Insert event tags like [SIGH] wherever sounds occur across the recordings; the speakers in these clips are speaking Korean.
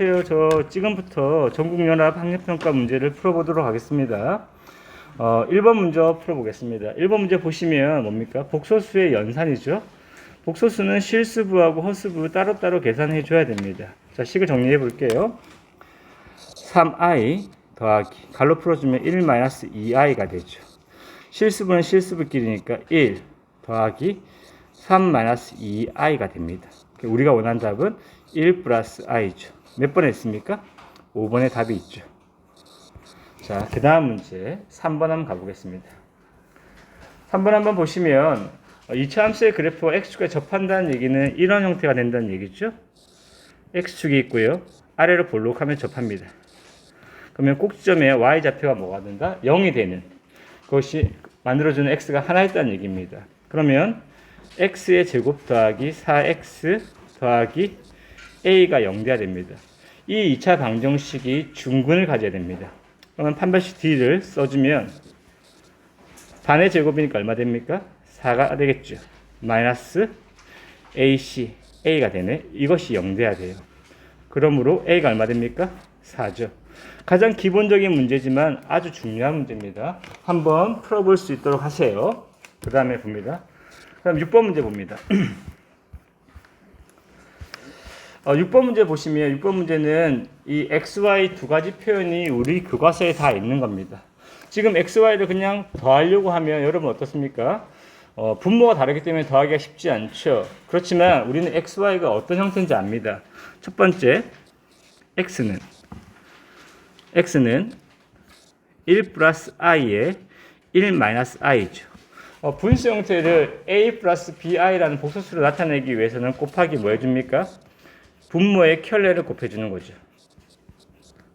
안녕하세요. 저 지금부터 전국연합 학력평가 문제를 풀어보도록 하겠습니다. 어, 1번 문제 풀어보겠습니다. 1번 문제 보시면 뭡니까? 복소수의 연산이죠. 복소수는 실수부하고 허수부 따로따로 계산해 줘야 됩니다. 자, 식을 정리해 볼게요. 3i 더하기 갈로 풀어주면 1-2i가 되죠. 실수부는 실수부끼리니까 1 더하기 3-2i가 됩니다. 우리가 원하는 답은 1 플러스 i죠. 몇 번 했습니까? 5번에 답이 있죠. 자, 그 다음 문제 3번 한번 가보겠습니다. 3번 한번 보시면 어, 이차 함수의 그래프와 x축에 접한다는 얘기는 이런 형태가 된다는 얘기죠. x축이 있고요. 아래로 볼록하면 접합니다. 그러면 꼭지점에 y좌표가 뭐가 된다? 0이 되는 그것이 만들어주는 x가 하나 있다는 얘기입니다. 그러면 x의 제곱 더하기 4x 더하기 a가 0 돼야 됩니다. 이 2차 방정식이 중근을 가져야 됩니다. 그러면 판별식 d를 써주면 반의 제곱이니까 얼마 됩니까? 4가 되겠죠. 마이너스 ac a가 되네. 이것이 0 돼야 돼요. 그러므로 a가 얼마 됩니까? 4죠. 가장 기본적인 문제지만 아주 중요한 문제입니다. 한번 풀어볼 수 있도록 하세요. 그 다음에 봅니다. 그럼 6번 문제 봅니다. [CLEARS THROAT] 어, 6번 문제 보시면 6번 문제는 이 xy 두 가지 표현이 우리 교과서에 다 있는 겁니다. 지금 xy를 그냥 더하려고 하면 여러분 어떻습니까? 어, 분모가 다르기 때문에 더하기가 쉽지 않죠. 그렇지만 우리는 xy가 어떤 형태인지 압니다. 첫 번째 x는 x는 1 플러스 i에 1 마이너스 i죠. 어, 분수 형태를 a 플러스 bi라는 복소수로 나타내기 위해서는 곱하기 뭐 해줍니까? 분모의 켤레를 곱해주는 거죠.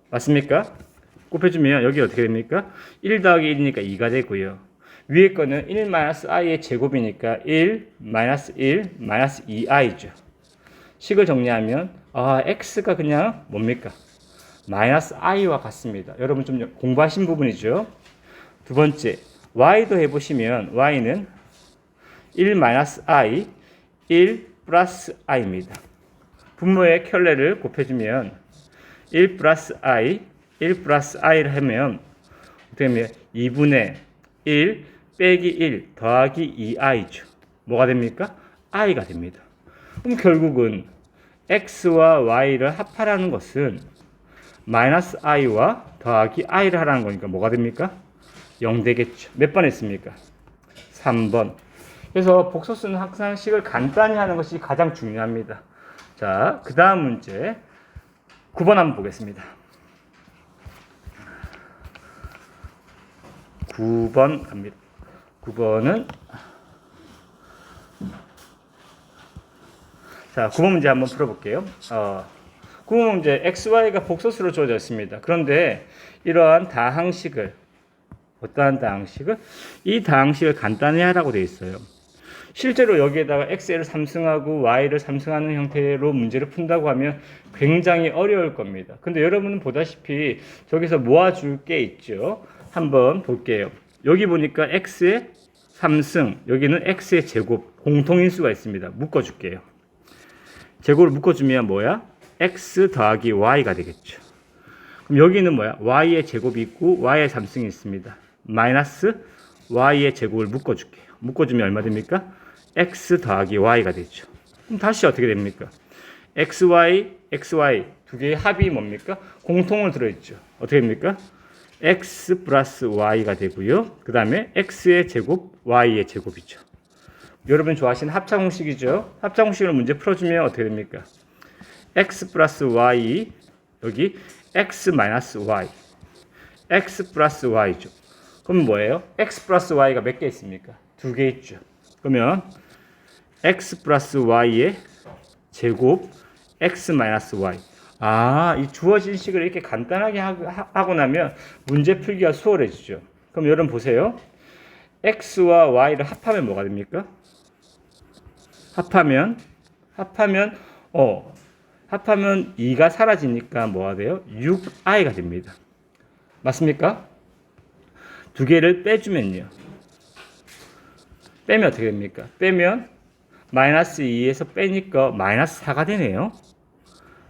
맞습니까? 곱해주면 여기 어떻게 됩니까? 1 더하기 1이니까 2가 되고요. 위에 거는 1 마이너스 i의 제곱이니까 1 마이너스 1 마이너스 2i죠. 식을 정리하면 아 x가 그냥 뭡니까? 마이너스 i와 같습니다. 여러분 좀 공부하신 부분이죠. 두 번째 y도 해보시면 y는 1 마이너스 i 1 플러스 i입니다. 분모의 켤레를 곱해주면 1 플러스 i 1 플러스 i를 하면 어떻게 되면 2분의 1 빼기 1 더하기 2i죠. 뭐가 됩니까? i가 됩니다. 그럼 결국은 x와 y를 합하라는 것은 마이너스 i와 더하기 i를 하라는 거니까 뭐가 됩니까? 0 되겠죠. 몇 번 했습니까? 3번. 그래서 복소수는 항상 식을 간단히 하는 것이 가장 중요합니다. 자, 그 다음 문제 9번 한번 보겠습니다. 9번 갑니다. 9번은 자, 9번 문제 한번 풀어볼게요. 어, 9번 문제 xy가 복소수로 주어져 있습니다. 그런데 이러한 다항식을 어떠한 다항식을 이 다항식을 간단히 하라고 되어 있어요. 실제로 여기에다가 x를 삼승하고 y를 삼승하는 형태로 문제를 푼다고 하면 굉장히 어려울 겁니다. 근데 여러분은 보다시피 저기서 모아줄 게 있죠. 한번 볼게요. 여기 보니까 x의 3승, 여기는 x의 제곱, 공통인수가 있습니다. 묶어줄게요. 제곱을 묶어주면 뭐야? x 더하기 y가 되겠죠. 그럼 여기는 뭐야? y의 제곱이 있고 y의 3승이 있습니다. 마이너스 y의 제곱을 묶어줄게요. 묶어주면 얼마 됩니까? X 더하기 y가 되죠. 그럼 다시 어떻게 됩니까? xy, xy 두 개의 합이 뭡니까? 공통을 들어있죠. 어떻게 됩니까? x 플러스 y가 되고요. 그 다음에 x의 제곱, y의 제곱이죠. 여러분 좋아하시는 합차 공식이죠. 합차 공식으로 문제 풀어주면 어떻게 됩니까? x 플러스 y 여기 x 마이너스 y x 플러스 y죠. 그럼 뭐예요? x 플러스 y가 몇 개 있습니까? 두 개 있죠. 그러면 x 플러스 y의 제곱 x 마이너스 y 아, 이 주어진 식을 이렇게 간단하게 하고 나면 문제 풀기가 수월해지죠. 그럼 여러분 보세요. x와 y를 합하면 뭐가 됩니까? 합하면 합하면 어 합하면 2가 사라지니까 뭐가 돼요? 6i가 됩니다. 맞습니까? 두 개를 빼주면요. 빼면 어떻게 됩니까? 빼면 마이너스 2에서 빼니까 마이너스 4가 되네요.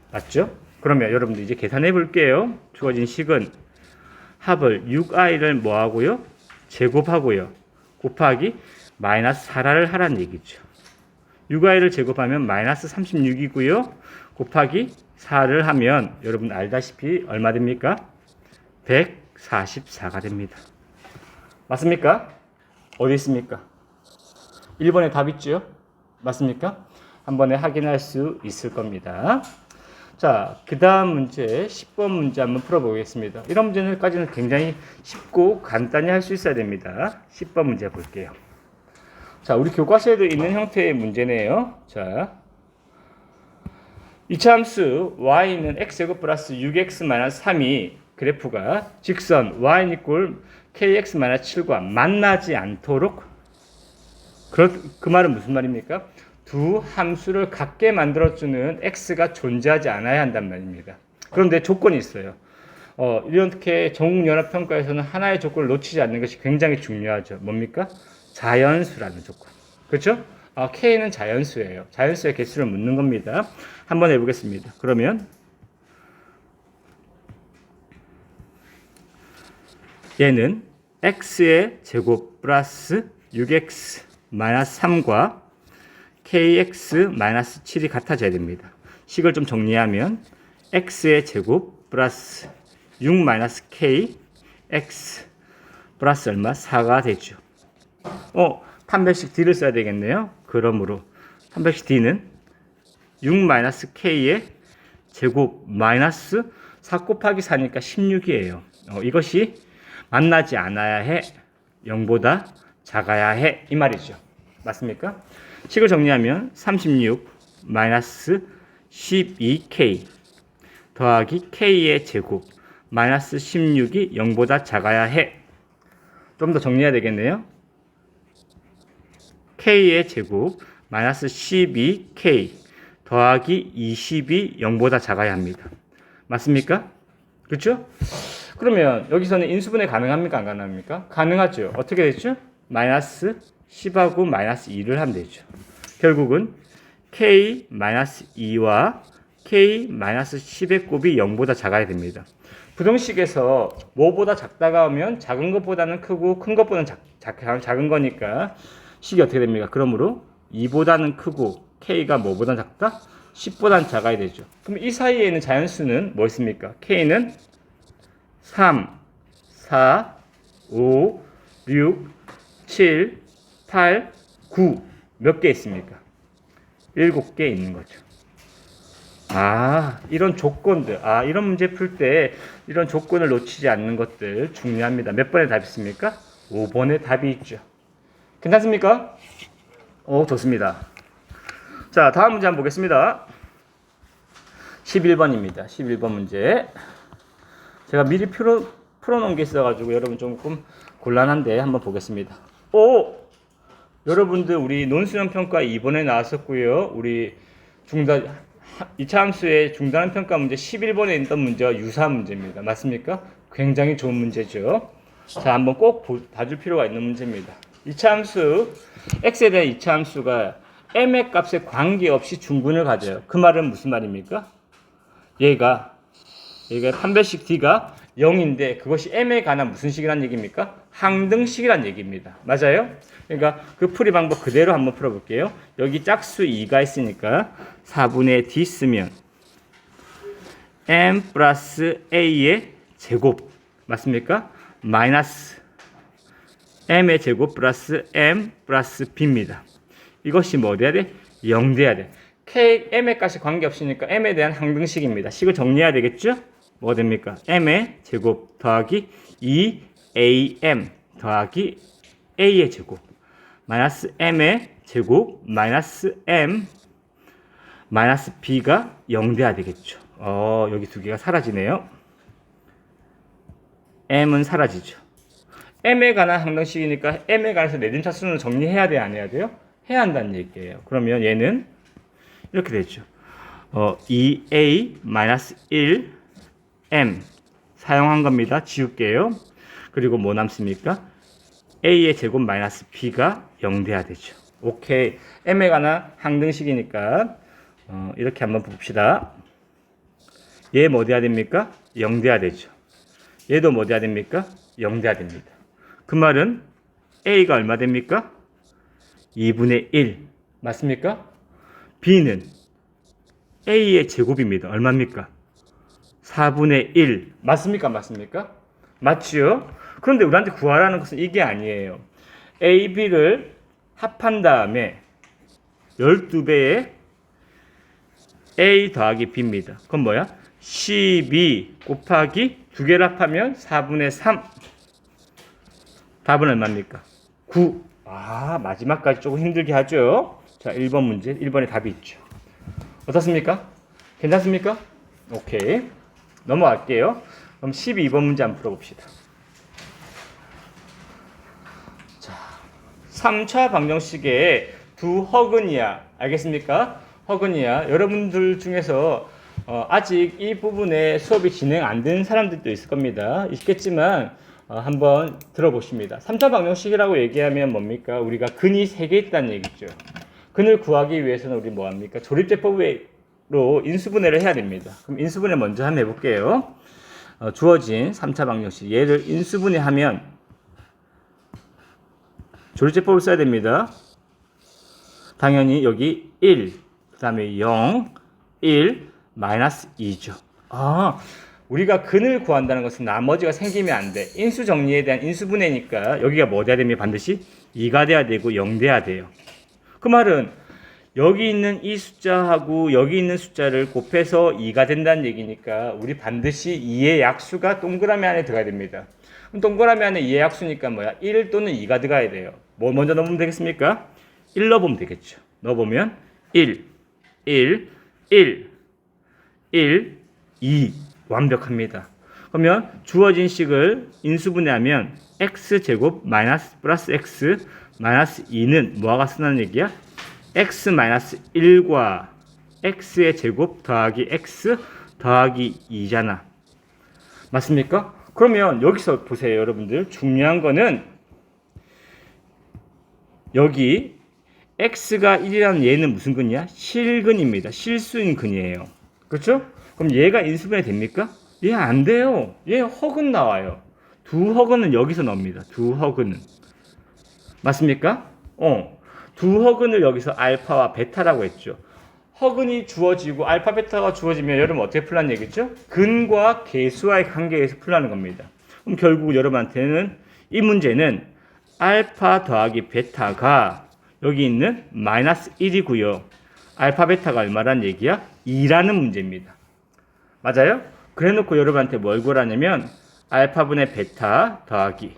맞죠? 그러면 여러분들 이제 계산해 볼게요. 주어진 식은 합을 6i를 뭐 하고요? 제곱하고요. 곱하기 마이너스 4라를 하라는 얘기죠. 6i를 제곱하면 마이너스 36이고요. 곱하기 4를 하면 여러분 알다시피 얼마 됩니까? 144가 됩니다. 맞습니까? 어디 있습니까? 1번에 답 있죠? 맞습니까? 한 번에 확인할 수 있을 겁니다. 자, 그 다음 문제, 10번 문제 한번 풀어보겠습니다. 이런 문제는까지는 굉장히 쉽고 간단히 할 수 있어야 됩니다. 10번 문제 볼게요. 자, 우리 교과서에도 있는 형태의 문제네요. 자, 이차함수 y는 x제곱 플러스 6x 마이너스 3이 그래프가 직선 y 이꼴 kx 마이너스 7과 만나지 않도록 그, 그 말은 무슨 말입니까? 두 함수를 같게 만들어주는 x가 존재하지 않아야 한단 말입니다. 그런데 조건이 있어요. 어, 이렇게 전국연합평가에서는 하나의 조건을 놓치지 않는 것이 굉장히 중요하죠. 뭡니까? 자연수라는 조건. 그렇죠? 아, K는 자연수예요. 자연수의 개수를 묻는 겁니다. 한번 해보겠습니다. 그러면 얘는 x의 제곱 플러스 6x 마이너스 3과 kx 마이너스 7이 같아져야 됩니다. 식을 좀 정리하면 x의 제곱 플러스 6 마이너스 k x 플러스 얼마? 4가 되죠. 어, 판별식 d를 써야 되겠네요. 그러므로 판별식 d는 6 마이너스 k의 제곱 마이너스 4 곱하기 4니까 16이에요. 어, 이것이 만나지 않아야 해. 0보다 작아야 해. 이 말이죠. 맞습니까? 식을 정리하면 36 마이너스 12k 더하기 k의 제곱 마이너스 16이 0보다 작아야 해. 좀 더 정리해야 되겠네요. k의 제곱 마이너스 12k 더하기 20이 0보다 작아야 합니다. 맞습니까? 그렇죠? 그러면 여기서는 인수분해 가능합니까? 안 가능합니까? 가능하죠. 어떻게 됐죠? 마이너스 10하고 마이너스 2를 하면 되죠. 결국은 k 마이너스 2와 k 마이너스 10의 곱이 0보다 작아야 됩니다. 부등식에서 뭐보다 작다가 오면 작은 것보다는 크고 큰 것보다는 작, 작, 작은 거니까 식이 어떻게 됩니까? 그러므로 2보다는 크고 k가 뭐보다 작다? 10보다는 작아야 되죠. 그럼 이 사이에 있는 자연수는 뭐 있습니까? k는 3, 4, 5, 6, 7, 8, 9. 몇 개 있습니까? 7개 있는 거죠. 아, 이런 조건들. 아, 이런 문제 풀 때 이런 조건을 놓치지 않는 것들 중요합니다. 몇 번의 답이 있습니까? 5번의 답이 있죠. 괜찮습니까? 오, 좋습니다. 자, 다음 문제 한번 보겠습니다. 11번입니다. 11번 문제. 제가 미리 풀어, 풀어놓은 게 있어가지고 여러분 조금 곤란한데 한번 보겠습니다. 오! 여러분들 우리 논수형 평가 이번에 나왔었고요. 우리 중단 2차 함수의 중단 평가 문제 11번에 있던 문제와 유사한 문제입니다. 맞습니까? 굉장히 좋은 문제죠. 자, 한번 꼭 보, 봐줄 필요가 있는 문제입니다. 2차 함수 x에 대한 2차 함수가 m의 값에 관계없이 중분을 가져요. 그 말은 무슨 말입니까? 얘가 얘가 판별식 d가 0인데 그것이 m에 관한 무슨 식이란 얘기입니까? 항등식이란 얘기입니다. 맞아요? 그러니까 그 풀이 방법 그대로 한번 풀어볼게요. 여기 짝수 2가 있으니까 4분의 d 쓰면 m 플러스 a의 제곱 맞습니까? 마이너스 m의 제곱 플러스 m 플러스 b입니다. 이것이 뭐 돼야 돼? 0 돼야 돼. k, 값이 관계없으니까 m에 대한 항등식입니다. 식을 정리해야 되겠죠? 뭐가 됩니까? m의 제곱 더하기 2am 더하기 a의 제곱 마이너스 m의 제곱 마이너스 m 마이너스 b가 0 돼야 되겠죠. 어, 여기 두 개가 사라지네요. m은 사라지죠. m에 관한 항등식이니까 m에 관해서 내림차 수는 정리해야 돼, 안 해야 돼요? 해야 한다는 얘기예요. 그러면 얘는 이렇게 되죠. 어, 2a 마이너스 1m 사용한 겁니다. 지울게요. 그리고 뭐 남습니까? a의 제곱 마이너스 b가 0 돼야 되죠. 오케이. m에 관한 항등식이니까 어, 이렇게 한번 봅시다. 얘 뭐 돼야 됩니까? 0 돼야 되죠. 얘도 뭐 돼야 됩니까? 0 돼야 됩니다. 그 말은 A가 얼마 됩니까? 2분의 1 맞습니까? B는 A의 제곱입니다. 얼마입니까? 4분의 1 맞습니까? 맞습니까? 맞지요? 그런데 우리한테 구하라는 것은 이게 아니에요. A, B를 합한 다음에 12배의 A 더하기 B입니다. 그건 뭐야? 12 곱하기 두 개를 합하면 4분의 3. 답은 얼마입니까? 9. 아, 마지막까지 조금 힘들게 하죠. 자, 1번 문제. 1번에 답이 있죠. 어떻습니까? 괜찮습니까? 오케이. 넘어갈게요. 그럼 12번 문제 한번 풀어봅시다. 자, 3차 방정식의 두 허근이야. 알겠습니까? 허근이야. 여러분들 중에서 어, 아직 이 부분에 수업이 진행 안 된 사람들도 있을 겁니다. 있겠지만 어, 한번 들어보십니다. 3차 방정식이라고 얘기하면 뭡니까? 우리가 근이 3개 있다는 얘기죠. 근을 구하기 위해서는 우리 뭐 합니까? 조립제법으 로 인수분해를 해야 됩니다. 그럼 인수분해 먼저 한번 해볼게요. 어, 주어진 3차 방정식 얘를 인수분해하면 조립제법을 써야 됩니다. 당연히 여기 1, 그 다음에 0, 1, 마이너스 2죠. 아, 우리가 근을 구한다는 것은 나머지가 생기면 안 돼. 인수 정리에 대한 인수분해니까 여기가 뭐 돼야 됩니까? 반드시 2가 돼야 되고 0 돼야 돼요. 그 말은 여기 있는 이 숫자하고 여기 있는 숫자를 곱해서 2가 된다는 얘기니까 우리 반드시 2의 약수가 동그라미 안에 들어가야 됩니다. 그럼 동그라미 안에 2의 약수니까 뭐야? 1 또는 2가 들어가야 돼요. 뭐 먼저 넣으면 되겠습니까? 1 넣어보면 되겠죠. 넣어보면 1, 1, 1, 1, 2 완벽합니다. 그러면 주어진 식을 인수분해하면 x 제곱 마이너스 플러스 x 마이너스 2는 뭐가 쓰는 얘기야? X 마이너스 1과 x의 제곱 더하기 x 더하기 2잖아. 맞습니까? 그러면 여기서 보세요, 여러분들. 중요한 거는 여기 x가 1이라는 얘는 무슨 근이야? 실근입니다. 실수인 근이에요. 그렇죠? 그럼 얘가 인수분해 됩니까? 얘 안 돼요. 얘 허근 나와요. 두 허근은 여기서 나옵니다. 두 허근은. 맞습니까? 어. 두 허근을 여기서 알파와 베타라고 했죠. 허근이 주어지고 알파 베타가 주어지면 여러분 어떻게 풀라는 얘기죠? 근과 개수와의 관계에서 풀라는 겁니다. 그럼 결국 여러분한테는 이 문제는 알파 더하기 베타가 여기 있는 마이너스 1이고요. 알파 베타가 얼마란 얘기야? 2라는 문제입니다. 맞아요? 그래 놓고 여러분한테 뭘 구하라냐면 알파분의 베타 더하기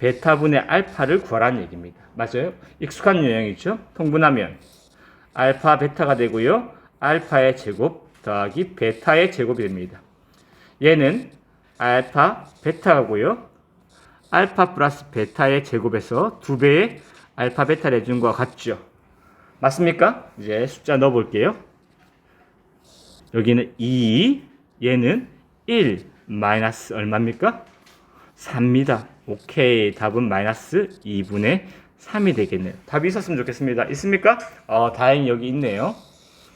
베타분의 알파를 구하라는 얘기입니다. 맞아요? 익숙한 유형이죠? 통분하면 알파 베타가 되고요. 알파의 제곱 더하기 베타의 제곱이 됩니다. 얘는 알파 베타고요. 알파 플러스 베타의 제곱에서 두 배의 알파 베타를 해준 것과 같죠. 맞습니까? 이제 숫자 넣어 볼게요. 여기는 2, 얘는 1, 마이너스 얼마입니까? 3입니다. 오케이. 답은 마이너스 2분의 3이 되겠네요. 답이 있었으면 좋겠습니다. 있습니까? 어, 다행히 여기 있네요.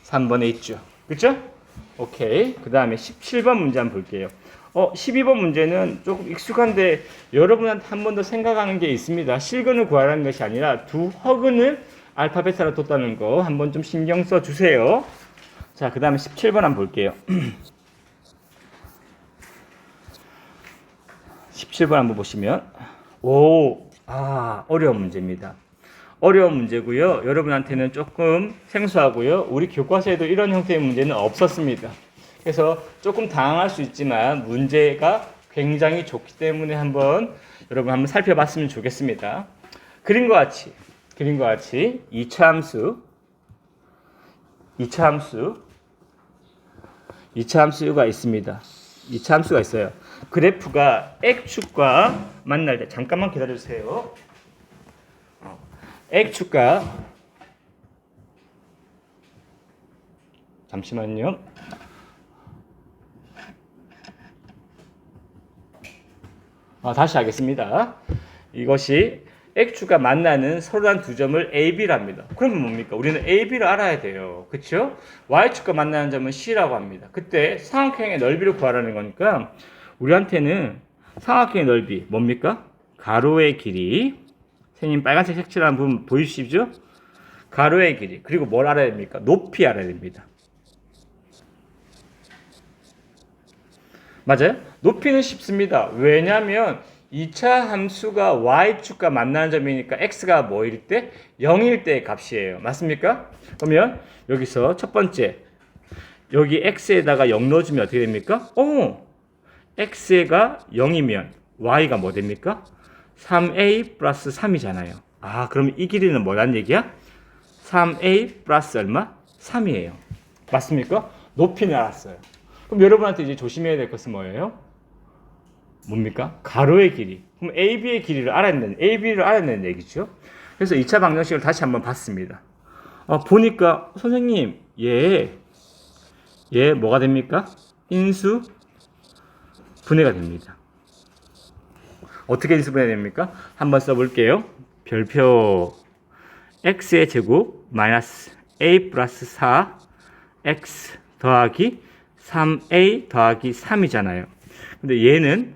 3번에 있죠. 그쵸? 오케이. 그 다음에 17번 문제 한번 볼게요. 어, 12번 문제는 조금 익숙한데 여러분한테 한 번 더 생각하는 게 있습니다. 실근을 구하라는 것이 아니라 두 허근을 알파 베타로 뒀다는 거 한번 좀 신경 써 주세요. 자, 그 다음에 17번 한번 볼게요. [CLEARS THROAT] 17번 한번 보시면 오, 아, 어려운 문제입니다. 어려운 문제고요. 여러분한테는 조금 생소하고요. 우리 교과서에도 이런 형태의 문제는 없었습니다. 그래서 조금 당황할 수 있지만 문제가 굉장히 좋기 때문에 한번 여러분 한번 살펴봤으면 좋겠습니다. 그림과 같이 그림과 같이 2차 함수 2차 함수 2차 함수가 있습니다. 2차 함수가 있어요. 그래프가 X축과 만날 때 잠깐만 기다려 주세요. 어, X축과 잠시만요. 아, 다시 하겠습니다. 이것이 X축과 만나는 서로 한두 점을 AB랍니다. 그러면 뭡니까? 우리는 AB를 알아야 돼요. 그쵸? Y축과 만나는 점은 C라고 합니다. 그때 삼각형의 넓이를 구하라는 거니까 우리한테는 삼각형의 넓이 뭡니까? 가로의 길이 선생님 빨간색 색칠한 부분 보이시죠? 가로의 길이 그리고 뭘 알아야 됩니까? 높이 알아야 됩니다. 맞아요? 높이는 쉽습니다. 왜냐하면 2차 함수가 y축과 만나는 점이니까 x가 뭐일 때? 0일 때의 값이에요. 맞습니까? 그러면 여기서 첫 번째 여기 x에다가 0 넣어주면 어떻게 됩니까? 어, x가 0이면 y가 뭐 됩니까? 3a 플러스 3이잖아요. 아, 그럼 이 길이는 뭐란 얘기야? 3a 플러스 얼마? 3이에요. 맞습니까? 높이는 알았어요. 그럼 여러분한테 이제 조심해야 될 것은 뭐예요? 뭡니까? 가로의 길이. 그럼 AB의 길이를 된다는, AB를 된다는 얘기죠. 그래서 2차 방정식을 다시 한번 봤습니다. 어, 보니까, 선생님, 얘, 얘 뭐가 됩니까? 인수 분해가 됩니다. 어떻게 인수 분해가 됩니까? 한번 써볼게요. 별표 x의 제곱 마이너스 a 플러스 4 x 더하기 3a 더하기 3이잖아요. 근데 얘는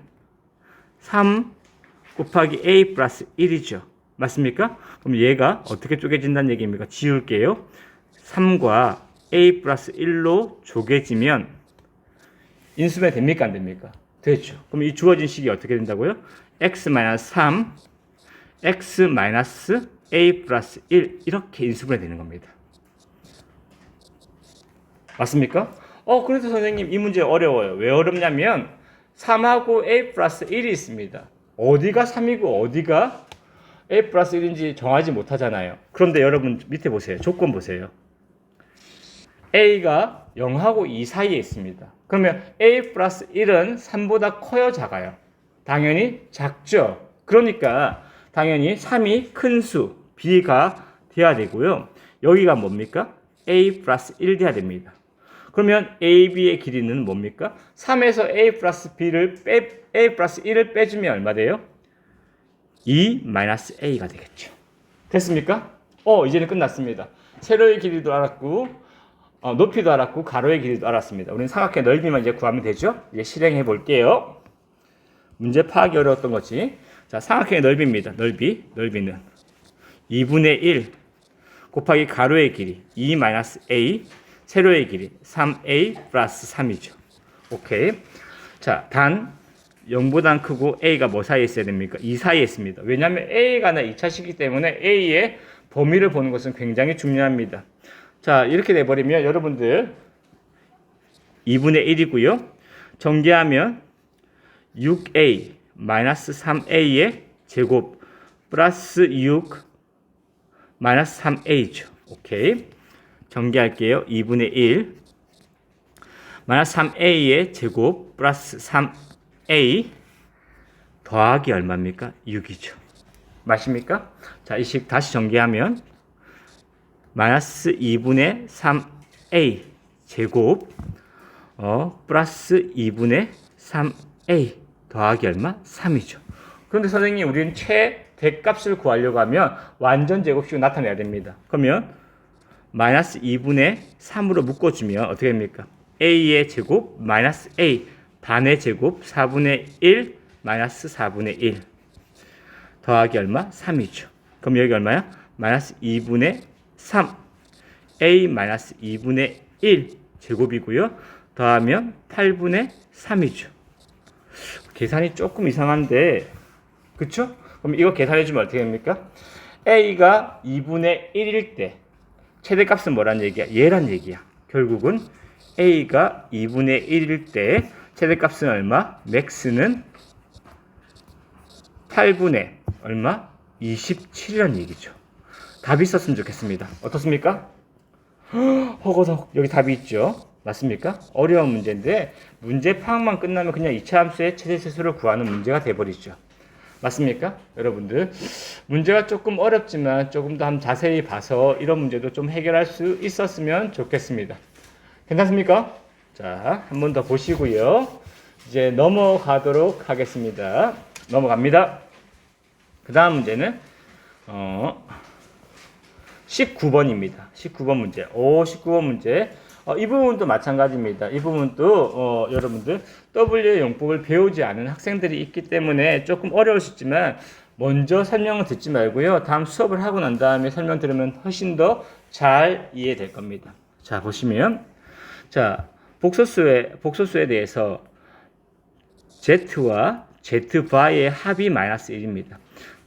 3 곱하기 a 플러스 1이죠. 맞습니까? 그럼 얘가 어떻게 쪼개진다는 얘기입니까? 지울게요. 3과 a 플러스 1로 쪼개지면 인수분해 됩니까? 안 됩니까? 되죠. 그럼 이 주어진 식이 어떻게 된다고요? x 마이너스 3, x 마이너스 a 플러스 1 이렇게 인수분해 되는 겁니다. 맞습니까? 어, 그래서 선생님 이 문제 어려워요. 왜 어렵냐면 3하고 a 플러스 1이 있습니다. 어디가 3이고 어디가 a 플러스 1인지 정하지 못하잖아요. 그런데 여러분 밑에 보세요. 조건 보세요. a가 0하고 2 사이에 있습니다. 그러면 a 플러스 1은 3보다 커요, 작아요? 당연히 작죠. 그러니까 당연히 3이 큰 수, b가 돼야 되고요. 여기가 뭡니까? a 플러스 1 돼야 됩니다. 그러면 AB의 길이는 뭡니까? 3에서 A 플러스 B를 빼, A 플러스 1을 빼주면 얼마 돼요? 2 마이너스 A가 되겠죠. 됐습니까? 어, 이제는 끝났습니다. 세로의 길이도 알았고, 어, 높이도 알았고, 가로의 길이도 알았습니다. 우리는 삼각형 넓이만 이제 구하면 되죠? 이제 실행해 볼게요. 문제 파악이 어려웠던 거지. 자, 삼각형의 넓이입니다. 넓이, 넓이는 2분의 1 곱하기 가로의 길이 2 마이너스 A 세로의 길이 3a 플러스 3이죠. 오케이. 자, 단 0보단 크고 a가 뭐 사이에 있어야 됩니까? 2 사이에 있습니다. 왜냐하면 a가 나 2차식이기 때문에 a의 범위를 보는 것은 굉장히 중요합니다. 자, 이렇게 돼버리면 여러분들 2분의 1이고요. 전개하면 6a 마이너스 3a의 제곱 플러스 6 마이너스 3a죠. 오케이. 전개할게요. 2분의 1 마이너스 3a의 제곱 플러스 3a 더하기 얼마입니까? 6이죠. 맞습니까? 자, 이 식 다시 전개하면 마이너스 2분의 3a 제곱 어, 플러스 2분의 3a 더하기 얼마? 3이죠. 그런데 선생님, 우리는 최대값을 구하려고 하면 완전 제곱식을 나타내야 됩니다. 그러면 마이너스 2분의 3으로 묶어주면 어떻게 됩니까? a의 제곱 마이너스 a 반의 제곱 4분의 1 마이너스 4분의 1 더하기 얼마? 3이죠. 그럼 여기 얼마야? 마이너스 2분의 3 a 마이너스 2분의 1 제곱이고요. 더하면 8분의 3이죠. 계산이 조금 이상한데 그쵸? 그럼 이거 계산해 주면 어떻게 됩니까? a가 2분의 1일 때 최대값은 뭐란 얘기야? 얘란 얘기야. 결국은 a가 2분의 1일 때 최대값은 얼마? 맥스는 8분의 얼마? 27이란 얘기죠. 답이 있었으면 좋겠습니다. 어떻습니까? 허거덕 여기 답이 있죠. 맞습니까? 어려운 문제인데 문제 파악만 끝나면 그냥 2차 함수의 최대 세수를 구하는 문제가 돼버리죠. 맞습니까? 여러분들 문제가 조금 어렵지만 조금 더 한번 자세히 봐서 이런 문제도 좀 해결할 수 있었으면 좋겠습니다. 괜찮습니까? 자, 한 번 더 보시고요. 이제 넘어가도록 하겠습니다. 넘어갑니다. 그 다음 문제는 어, 19번입니다. 19번 문제. 오, 19번 문제. 어, 이 부분도 마찬가지입니다. 이 부분도 어, 여러분들 W 용법을 배우지 않은 학생들이 있기 때문에 조금 어려울 수 있지만 먼저 설명을 듣지 말고요. 다음 수업을 하고 난 다음에 설명 들으면 훨씬 더 잘 이해될 겁니다. 자, 보시면 자, 복소수에 복소수에 대해서 Z와 Z바의 합이 마이너스 1입니다.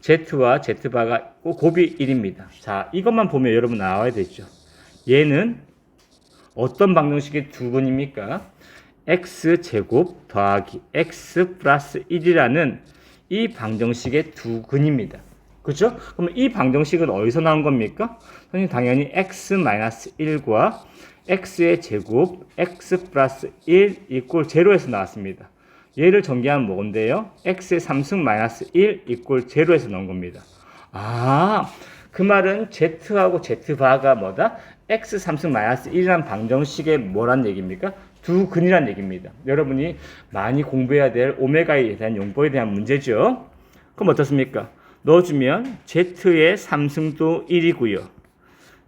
Z와 Z바가 곱이 1입니다. 자, 이것만 보면 여러분 나와야 되죠. 얘는 어떤 방정식의 두 근입니까? x 제곱 더하기 x 플러스 1이라는 이 방정식의 두 근입니다. 그렇죠? 그러면 이 방정식은 어디서 나온 겁니까? 선생님 당연히 x 마이너스 1과 x의 제곱 x 플러스 1 이꼴 제로에서 나왔습니다. 얘를 전개하면 뭔데요? x의 3승 마이너스 1 이꼴 제로에서 나온 겁니다. 아, 그 말은 z하고 z바가 뭐다? X 3승 마이너스 1이라는 방정식의 뭐란 얘기입니까? 두 근이란 얘기입니다. 여러분이 많이 공부해야 될 오메가에 대한 용법에 대한 문제죠. 그럼 어떻습니까? 넣어주면 z의 3승도 1이고요.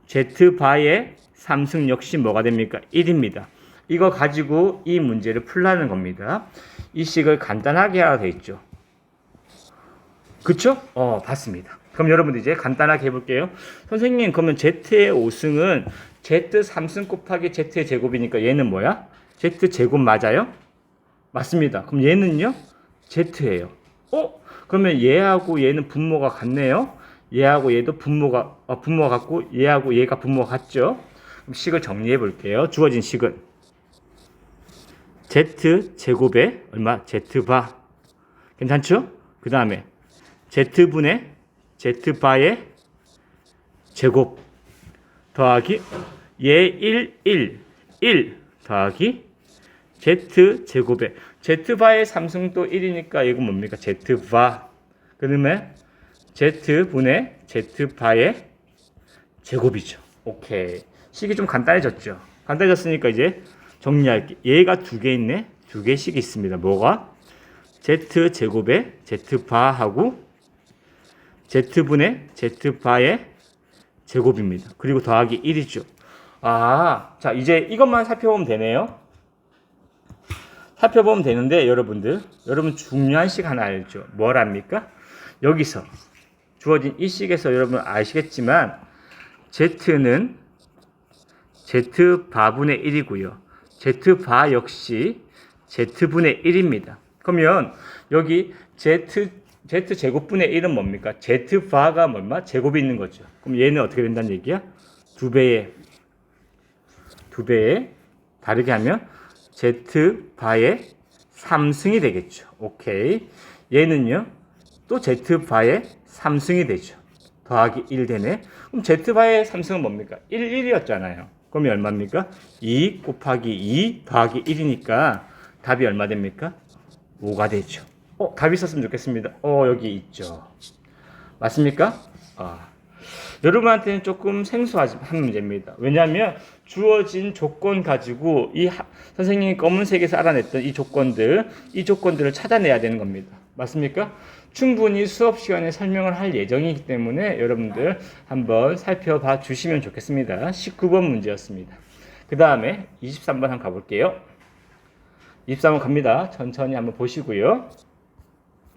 z바의 3승 역시 뭐가 됩니까? 1입니다. 이거 가지고 이 문제를 풀라는 겁니다. 이 식을 간단하게 하라 돼 있죠. 그쵸? 어, 봤습니다. 그럼 여러분들 이제 간단하게 해볼게요. 선생님, 그러면 Z의 5승은 Z 3승 곱하기 Z의 제곱이니까 얘는 뭐야? Z 제곱 맞아요? 맞습니다. 그럼 얘는요? Z예요. 어? 그러면 얘하고 얘는 분모가 같네요. 얘하고 얘도 분모가 어, 분모가 같고 얘하고 얘가 분모가 같죠? 그럼 식을 정리해 볼게요. 주어진 식은 Z 제곱에 얼마? Z바 괜찮죠? 그 다음에 Z분의 Z바의 제곱 더하기 얘 1, 1, 1 더하기 Z 제곱에 Z바의 삼승도 1이니까 이거 뭡니까? Z바 그러면 Z분의 Z바의 제곱이죠. 오케이. 식이 좀 간단해졌죠. 간단해졌으니까 이제 정리할게. 얘가 두 개 있네. 두 개씩 있습니다. 뭐가? Z 제곱에 Z바하고 Z분의 Z바의 제곱입니다. 그리고 더하기 1이죠. 아, 자, 이제 이것만 살펴보면 되네요. 살펴보면 되는데, 여러분들. 여러분 중요한 식 하나 알죠? 뭐랍니까? 여기서 주어진 이 식에서 여러분 아시겠지만, Z는 Z바분의 1이고요. Z바 역시 Z분의 1입니다. 그러면 여기 Z Z 제곱분의 1은 뭡니까? Z바가 뭐마? 제곱이 있는 거죠. 그럼 얘는 어떻게 된다는 얘기야? 두 배의 두 배의 다르게 하면 Z바의 3승이 되겠죠. 오케이. 얘는요. 또 Z바의 3승이 되죠. 더하기 1 되네. 그럼 Z바의 3승은 뭡니까? 1, 1이었잖아요. 그럼 얼마입니까? 2 곱하기 2 더하기 1이니까 답이 얼마 됩니까? 5가 되죠. 어, 답이 있었으면 좋겠습니다. 어, 여기 있죠. 맞습니까? 아. 여러분한테는 조금 생소한 문제입니다. 왜냐하면 주어진 조건 가지고 이 하, 선생님이 검은색에서 알아냈던 이 조건들, 이 조건들을 찾아내야 되는 겁니다. 맞습니까? 충분히 수업 시간에 설명을 할 예정이기 때문에 여러분들 한번 살펴봐 주시면 좋겠습니다. 19번 문제였습니다. 그 다음에 23번 한번 가볼게요. 23번 갑니다. 천천히 한번 보시고요.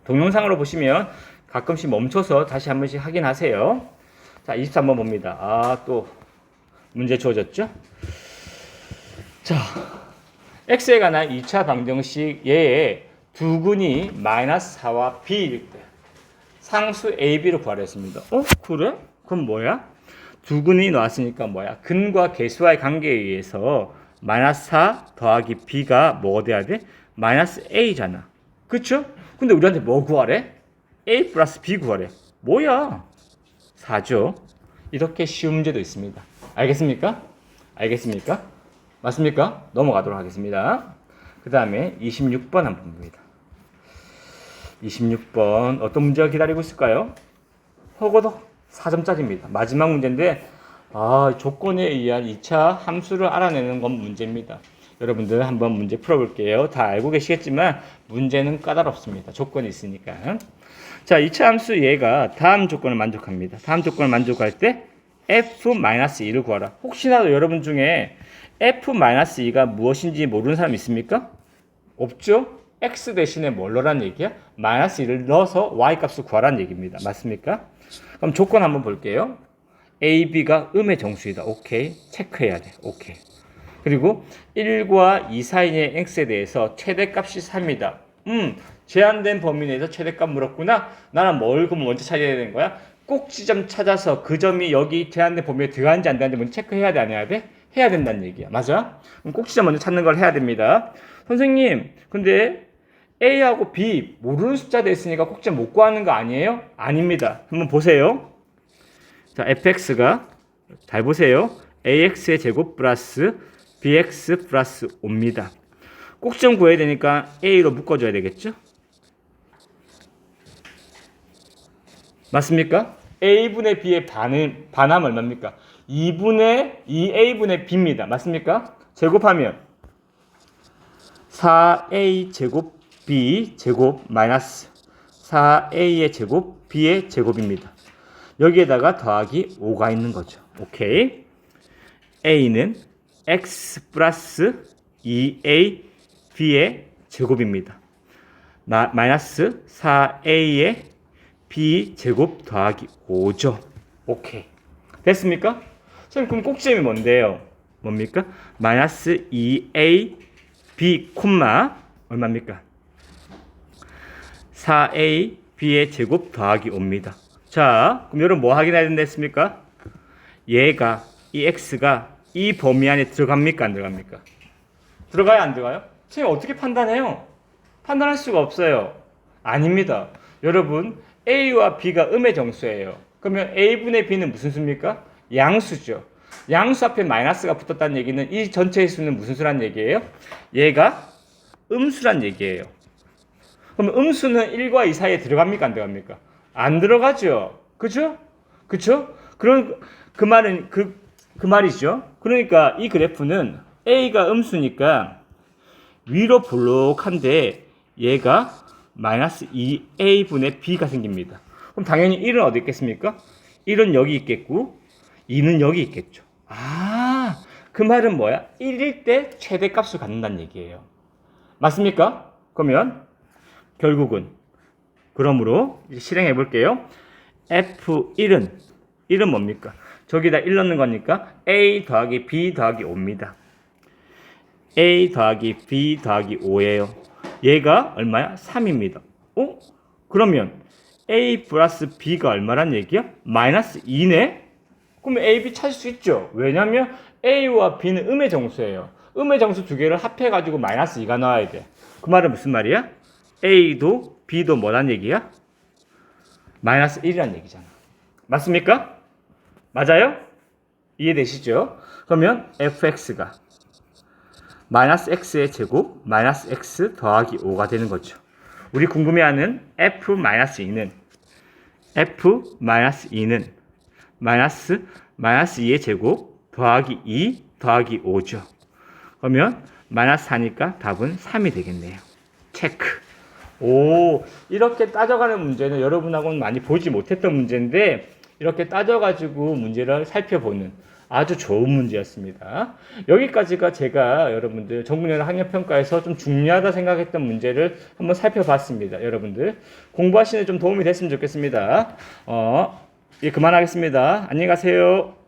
동영상으로 보시면 가끔씩 멈춰서 다시 한 번씩 확인하세요. 자, 23번 봅니다. 아, 또 문제 주어졌죠? 자, x에 관한 2차 방정식 얘의 두 근이 마이너스 4와 b일 때 상수 a, b를 구하려 했습니다. 어? 그래? 그럼 뭐야? 두 근이 나왔으니까 뭐야? 근과 개수와의 관계에 의해서 마이너스 4 더하기 b가 뭐가 돼야 돼? 마이너스 a잖아. 그쵸? 근데 우리한테 뭐 구하래? a 플러스 b 구하래. 뭐야? 4죠. 이렇게 쉬운 문제도 있습니다. 알겠습니까? 알겠습니까? 맞습니까? 넘어가도록 하겠습니다. 그 다음에 26번 한번 봅니다. 26번 어떤 문제가 기다리고 있을까요? 허거도 4점짜리입니다. 마지막 문제인데 아, 조건에 의한 2차 함수를 알아내는 건 문제입니다. 여러분들 한번 문제 풀어볼게요. 다 알고 계시겠지만 문제는 까다롭습니다. 조건이 있으니까. 자, 이차 함수 얘가 다음 조건을 만족합니다. 다음 조건을 만족할 때 f-2를 구하라. 혹시나도 여러분 중에 f-2가 무엇인지 모르는 사람 있습니까? 없죠? x 대신에 뭘 넣으란 얘기야? 마이너스 1을 넣어서 y 값을 구하라는 얘기입니다. 맞습니까? 그럼 조건 한번 볼게요. a, b가 음의 정수이다. 오케이. 체크해야 돼. 오케이. 그리고 1과 2 사이의 x에 대해서 최대값이 3이다. 음, 제한된 범위 내에서 최대값 물었구나. 나는 뭘 그럼 먼저 찾아야 되는 거야? 꼭지점 찾아서 그 점이 여기 제한된 범위에 들어가는지 안 들어가는지 먼저 체크해야 돼, 안 해야 돼? 해야 된다는 얘기야. 맞아? 그럼 꼭지점 먼저 찾는 걸 해야 됩니다. 선생님, 근데 A하고 B 모르는 숫자 돼 있으니까 꼭지점 못 구하는 거 아니에요? 아닙니다. 한번 보세요. 자, fx가 잘 보세요. ax의 제곱 플러스 bx 플러스 5입니다. 꼭지점 구해야 되니까 a로 묶어줘야 되겠죠? 맞습니까? a분의 b의 반은 반함 얼마입니까? 2분의 2a분의 b입니다. 맞습니까? 제곱하면 4a 제곱 b 제곱 마이너스 4a의 제곱 b의 제곱입니다. 여기에다가 더하기 5가 있는 거죠. 오케이. a는 x 플러스 2a b의 제곱입니다. 마, 마이너스 4a의 b 제곱 더하기 5죠. 오케이. 됐습니까? 선생님 그럼 꼭지점이 뭔데요? 뭡니까? 마이너스 2a b 콤마 얼마입니까? 4a b의 제곱 더하기 5입니다. 자, 그럼 여러분 뭐 확인해야 된다 했습니까? 얘가 이 x가 이 범위 안에 들어갑니까 안 들어갑니까? 들어가요 안 들어가요? 선생님 어떻게 판단해요? 판단할 수가 없어요. 아닙니다. 여러분 a와 b가 음의 정수예요. 그러면 a분의 b는 무슨 수입니까? 양수죠. 양수 앞에 마이너스가 붙었다는 얘기는 이 전체의 수는 무슨 수란 얘기예요? 얘가 음수란 얘기예요. 그럼 음수는 1과 2 사이에 들어갑니까 안 들어갑니까? 안 들어가죠. 그죠? 그죠? 그런 그 말은 그, 그 말이죠. 그러니까 이 그래프는 A가 음수니까 위로 볼록한데 얘가 마이너스 2A분의 B가 생깁니다. 그럼 당연히 1은 어디 있겠습니까? 1은 여기 있겠고 2는 여기 있겠죠. 아, 그 말은 뭐야? 1일 때 최대값을 갖는다는 얘기예요. 맞습니까? 그러면 결국은 그러므로 실행해 볼게요. F1은 1은 뭡니까? 저기다 1 넣는 거니까 A 더하기 B 더하기 5입니다. A 더하기 B 더하기 5예요. 얘가 얼마야? 3입니다. 어? 그러면 A 플러스 B가 얼마란 얘기야? 마이너스 2네? 그러면 A, B 찾을 수 있죠. 왜냐면 A와 B는 음의 정수예요. 음의 정수 두 개를 합해가지고 마이너스 2가 나와야 돼. 그 말은 무슨 말이야? A도 B도 뭐란 얘기야? 마이너스 1이란 얘기잖아. 맞습니까? 맞아요? 이해되시죠? 그러면 fx가 마이너스 x의 제곱 마이너스 x 더하기 5가 되는 거죠. 우리 궁금해하는 f 마이너스 2는 f 마이너스 2는 마이너스 마이너스 2의 제곱 더하기 2 더하기 5죠. 그러면 마이너스 4니까 답은 3이 되겠네요. 체크. 오, 이렇게 따져가는 문제는 여러분하고는 많이 보지 못했던 문제인데, 이렇게 따져가지고 문제를 살펴보는 아주 좋은 문제였습니다. 여기까지가 제가 여러분들 정문연 학력평가에서 좀 중요하다 생각했던 문제를 한번 살펴봤습니다. 여러분들 공부하시는 좀 도움이 됐으면 좋겠습니다. 어, 예, 그만하겠습니다. 안녕히 가세요.